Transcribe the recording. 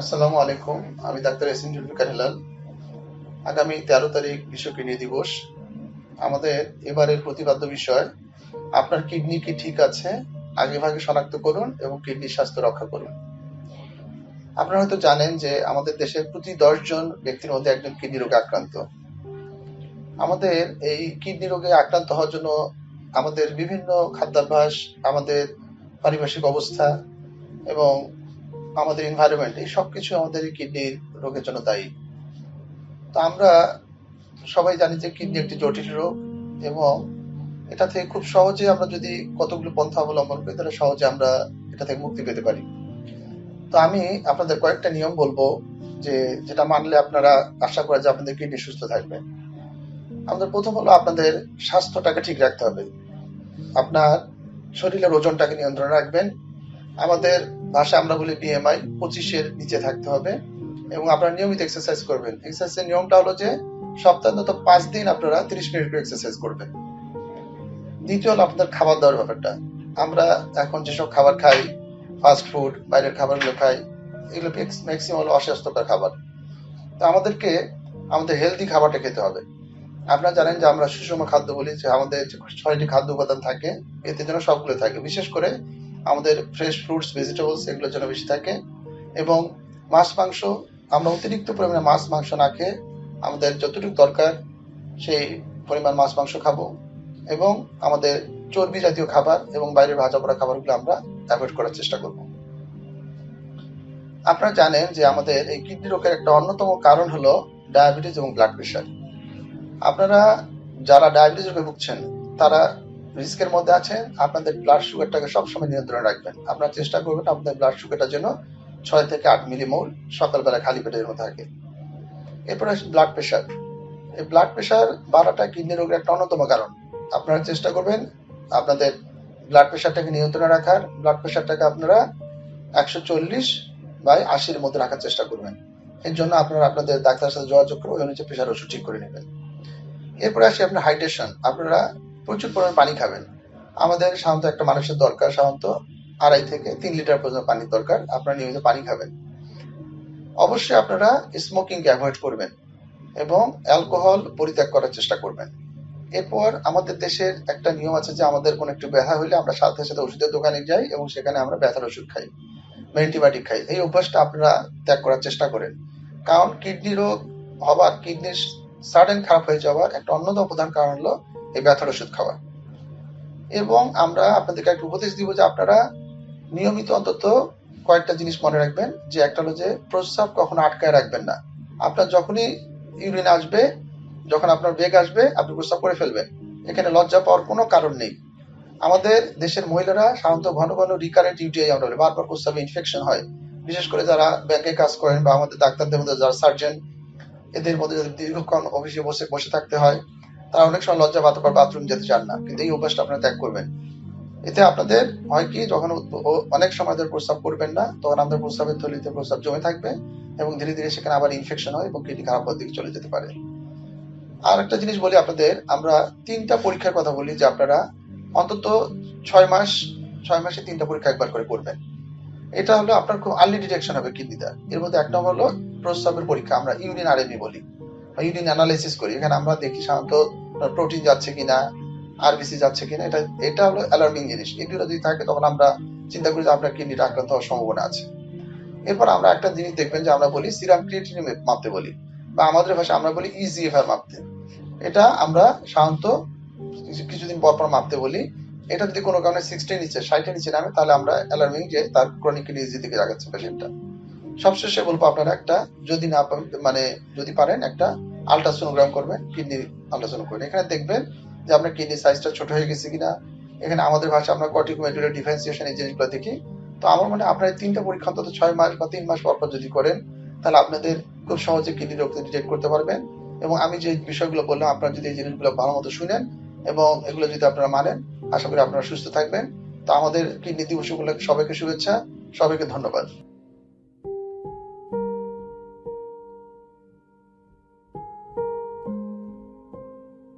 আসসালামু আলাইকুম, আমি ডাক্তার এসিন জুলফিকার হেলাল। আগামী তেরো তারিখ বিশ্ব কিডনি দিবস। আমাদের এবারের প্রতিপাদ্য বিষয়, আপনার কিডনি কি ঠিক আছে? আগে ভাগে শনাক্ত করুন এবং কিডনির স্বাস্থ্য রক্ষা করুন। আপনারা হয়তো জানেন যে আমাদের দেশের প্রতি জন ব্যক্তির মধ্যে একজন কিডনি রোগে আক্রান্ত। আমাদের এই কিডনি রোগে আক্রান্ত হওয়ার জন্য আমাদের বিভিন্ন খাদ্যাভ্যাস, আমাদের পারিপার্শ্বিক অবস্থা এবং আমাদের এনভায়রনমেন্ট এই সব কিছু আমাদের কিডনির রোগের জন্য দায়ী। তো আমরা সবাই জানি যে কিডনি একটি জটিল রোগ এবং এটা থেকে খুব সহজে আমরা যদি কতগুলো পন্থা অবলম্বন করি, তাহলে সহজে আমরা এটা থেকে মুক্তি পেতে পারি। তো আমি আপনাদের কয়েকটা নিয়ম বলব যে, যেটা মানলে আপনারা আশা করা যে আপনাদের কিডনি সুস্থ থাকবে। আমাদের প্রথম হলো আপনাদের স্বাস্থ্যটাকে ঠিক রাখতে হবে। আপনার শরীরের ওজনটাকে নিয়ন্ত্রণে রাখবেন। আমাদের ভাষা আমরা বলি বিএমআই পঁচিশের নিচে থাকতে হবে। এবং আপনারা নিয়মিত এক্সারসাইজ করবেন। এক্সারসাইজের নিয়মটা হলো যে, সপ্তাহে অন্তত পাঁচ দিন আপনারা তিরিশ মিনিট করে এক্সারসাইজ করবেন। দ্বিতীয় হলো আপনাদের খাবার দাবার ব্যাপারটা। আমরা এখন যেসব খাবার খাই ফাস্ট ফুড বাইরের খাবারগুলো খাই, এগুলো ম্যাক্সিমাম হলো অস্বাস্থ্যকর খাবার। তো আমাদেরকে, আমাদের হেলদি খাবারটা খেতে হবে। আপনারা জানেন যে আমরা সুষম খাদ্য বলি যে আমাদের ছয়টি খাদ্য উপাদান থাকে, এতে যেন সবগুলো থাকে। বিশেষ করে আমাদের ফ্রেশ ফ্রুটস ভেজিটেবলস এগুলোর জন্য বেশি থাকে। এবং মাছ, মাংস, আমরা অতিরিক্ত পরিমাণে মাছ, মাংস না খেয়ে আমাদের যতটুকু দরকার সেই পরিমাণ মাছ, মাংস খাব। এবং আমাদের চর্বি জাতীয় খাবার এবং বাইরের ভাজা পড়া খাবারগুলো আমরা অ্যাভয়েড করার চেষ্টা করব। আপনারা জানেন যে আমাদের এই কিডনি রোগের একটা অন্যতম কারণ হলো ডায়াবেটিস এবং ব্লাড প্রেশার আপনারা যারা ডায়াবেটিস রোগে ভুগছেন, তারা রিস্কের মধ্যে আছেন, আপনাদের ব্লাড সুগারটাকে সবসময় নিয়ন্ত্রণে রাখবেন। আপনারা চেষ্টা করবেন আপনাদের ব্লাড সুগারটা যেন ছয় থেকে আট মিলিমোল সকালবেলা খালি পেটের মধ্যে থাকে। এরপরে আসে ব্লাড প্রেশার এই ব্লাড প্রেশার বাড়াটা কিডনি রোগের একটা অন্যতম কারণ। আপনারা চেষ্টা করবেন আপনাদের ব্লাড প্রেশারটাকে নিয়ন্ত্রণে রাখার। ব্লাড প্রেশারটাকে আপনারা একশো চল্লিশ বাই আশির মধ্যে রাখার চেষ্টা করবেন। এর জন্য আপনারা আপনাদের ডাক্তারের সাথে যোগাযোগ করে ওই অনুযায়ী প্রেশার ওষুধ ঠিক করে নেবেন। এরপরে আসি আপনার হাইড্রেশন আপনারা প্রচুর পরিমাণ পানি খাবেন। আমাদের সাধারণত একটা মানুষের দরকার সাধারণত আড়াই থেকে তিন লিটার পর্যন্ত পানির দরকার। আপনারা নিয়মিত পানি খাবেন। অবশ্যই আপনারা স্মোকিংকে অ্যাভয়েড করবেন এবং অ্যালকোহল পরিত্যাগ করার চেষ্টা করবেন। এরপর আমাদের দেশের একটা নিয়ম আছে যে আমাদের কোনো একটু ব্যথা হলে আমরা সাথে সাথে ওষুধের দোকানে যাই এবং সেখানে আমরা ব্যথার ওষুধ খাই অ্যান্টিবায়োটিক খাই। এই অভ্যাসটা আপনারা ত্যাগ করার চেষ্টা করেন। কারণ কিডনি রোগ হবার কিডনির সাডেন খারাপ হয়ে যাওয়ার একটা অন্যতম প্রধান কারণ হলো এই ব্যথার ওষুধ খাওয়া। এবং আমরা আপনাদেরকে একটা উপদেশ দিব যে আপনারা নিয়মিত অন্তত কয়েকটা জিনিস মনে রাখবেন, যে একটা হলো যে প্রস্রাব কখনো আটকায় রাখবেন না। আপনার যখনই ইউরিন আসবে, যখন আপনার বেগ আসবে, আপনি প্রস্রাব করে ফেলবেন। এখানে লজ্জা পাওয়ার কোনো কারণ নেই। আমাদের দেশের মহিলারা সাধারণত ঘন ঘন রিকারেন্ট ইউটিআই আমরা বলি, বারবার প্রস্রাবে ইনফেকশন হয়। বিশেষ করে যারা ব্যাংকে কাজ করেন বা আমাদের ডাক্তারদের মধ্যে যারা সার্জন এদের মধ্যে যদি দীর্ঘক্ষণ অফিসে বসে বসে থাকতে হয় তারা অনেক সময় লজ্জা পাতে বাথরুম যেতে চান না। কিন্তু এই অভ্যাসটা আপনারা ত্যাগ করবেন। এতে আপনাদের হয় কি, যখন অনেক সময় ধরে প্রস্রাব করবেন না, তখন আমাদের প্রস্রাবের থলিতে প্রস্রাব জমে থাকবে এবং ধীরে ধীরে সেখানে আবার ইনফেকশন হয় এবং কিডনি খারাপ হওয়ার দিকে চলে যেতে পারে। আর একটা জিনিস বলি আপনাদের, আমরা তিনটা পরীক্ষার কথা বলি যে আপনারা অন্তত ছয় মাস, ছয় মাসে তিনটা পরীক্ষা একবার করে করবেন। এটা হলো আপনার খুব আর্লি ডিটেকশন হবে কিডনিটা। এর মধ্যে এক নম্বর হলো প্রস্রাবের পরীক্ষা, আমরা ইউরিন আরএমই বলি বা ইউরিন অ্যানালাইসিস করি। এখানে আমরা দেখি সাধারণত প্রোটিন যাচ্ছে কিনা আরবিসি যাচ্ছে কিনা, এটা এটা হলো অ্যালার্মিং জিনিস। এগুলো যদি থাকে, তখন আমরা চিন্তা করি যে আপনার কিডনিটা আক্রান্ত হওয়ার সম্ভাবনা আছে। এরপর আমরা একটা জিনিস দেখবেন যে আমরা বলি সিরাম ক্রিয়েটিন মাপতে বলি, বা আমাদের ভাষায় আমরা বলি ইজি ইজিএফআর মাপতে। এটা আমরা সাধারণত কিছুদিন পর পর মাপতে বলি। এটা যদি কোনো কারণে সিক্সটির নিচে ষাটের নিচে নামে, তাহলে আমরা অ্যালার্মিং যে তার ক্রনিক কিডনি ডিজিজ দিকে জাগাচ্ছে পেশেন্টটা সবশেষে বলব আপনারা একটা, যদি না মানে যদি পারেন একটা আলট্রাসোনোগ্রাম করবেন, কিডনি আলট্রাসোনো করবেন। এখানে দেখবেন যে আপনার কিডনি সাইজটা ছোট হয়ে গেছে কিনা। এখানে আমাদের ভাষা আমরা কর্টিকোমেডুলার ডিফারেন্সিয়েশন এই জিনিসগুলো দেখি। তো আমার মনে আপনার তিনটা পরীক্ষা অন্তত ছয় মাস বা তিন মাস পর পর যদি করেন, তাহলে আপনাদের খুব সহজে কিডনি রোগ ডিটেক্ট করতে পারবেন। এবং আমি যে বিষয়গুলো বললাম, আপনারা যদি এই জিনিসগুলো ভালো মতো শুনেন এবং এগুলো যদি আপনারা মানেন, আশা করি আপনারা সুস্থ থাকবেন। তো আমাদের কিডনি দিবস উপলক্ষে সবাইকে শুভেচ্ছা, সবাইকে ধন্যবাদ।